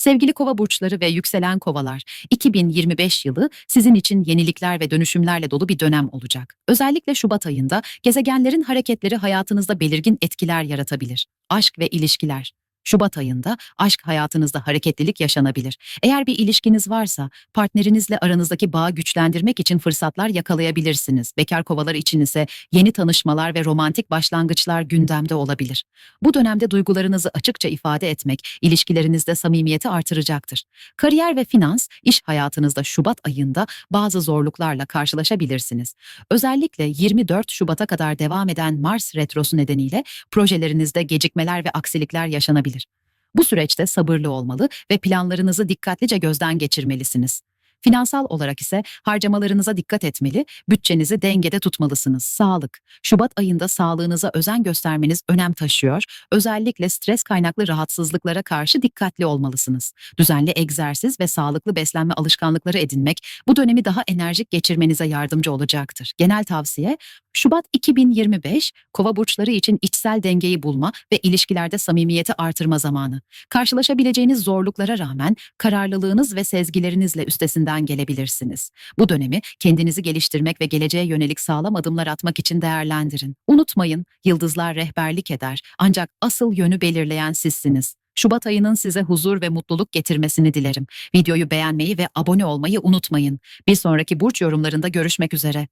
Sevgili kova burçları ve yükselen kovalar, 2025 yılı sizin için yenilikler ve dönüşümlerle dolu bir dönem olacak. Özellikle Şubat ayında gezegenlerin hareketleri hayatınızda belirgin etkiler yaratabilir. Aşk ve ilişkiler. Şubat ayında aşk hayatınızda hareketlilik yaşanabilir. Eğer bir ilişkiniz varsa partnerinizle aranızdaki bağı güçlendirmek için fırsatlar yakalayabilirsiniz. Bekar kovalar için ise yeni tanışmalar ve romantik başlangıçlar gündemde olabilir. Bu dönemde duygularınızı açıkça ifade etmek ilişkilerinizde samimiyeti artıracaktır. Kariyer ve finans, iş hayatınızda Şubat ayında bazı zorluklarla karşılaşabilirsiniz. Özellikle 24 Şubat'a kadar devam eden Mars retrosu nedeniyle projelerinizde gecikmeler ve aksilikler yaşanabilir. Bu süreçte sabırlı olmalı ve planlarınızı dikkatlice gözden geçirmelisiniz. Finansal olarak ise harcamalarınıza dikkat etmeli, bütçenizi dengede tutmalısınız. Sağlık. Şubat ayında sağlığınıza özen göstermeniz önem taşıyor. Özellikle stres kaynaklı rahatsızlıklara karşı dikkatli olmalısınız. Düzenli egzersiz ve sağlıklı beslenme alışkanlıkları edinmek bu dönemi daha enerjik geçirmenize yardımcı olacaktır. Genel tavsiye Şubat 2025 Kova burçları için içsel dengeyi bulma ve ilişkilerde samimiyeti artırma zamanı. Karşılaşabileceğiniz zorluklara rağmen kararlılığınız ve sezgilerinizle üstesinden gelebilirsiniz. Bu dönemi kendinizi geliştirmek ve geleceğe yönelik sağlam adımlar atmak için değerlendirin. Unutmayın, yıldızlar rehberlik eder ancak asıl yönü belirleyen sizsiniz. Şubat ayının size huzur ve mutluluk getirmesini dilerim. Videoyu beğenmeyi ve abone olmayı unutmayın. Bir sonraki burç yorumlarında görüşmek üzere.